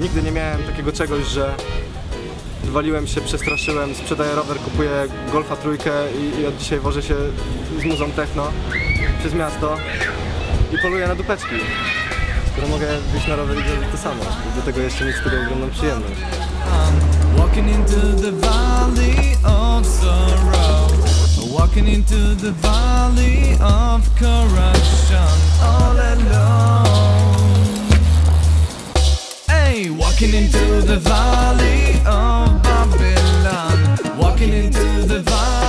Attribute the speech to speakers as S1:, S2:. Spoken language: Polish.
S1: Nigdy nie miałem takiego czegoś, że wywaliłem się, przestraszyłem, sprzedaję rower, kupuję Golfa trójkę i, i od dzisiaj wożę się z muzą techno przez miasto i poluję na dupeczki. Skoro mogę wyjść na rower i zrobić to samo. Do tego jeszcze mieć z tego ogromną przyjemność.
S2: Walking into the valley of sorrow. Walking into the valley of corruption. Hey, walking into the valley of Babylon. Walking into the valley.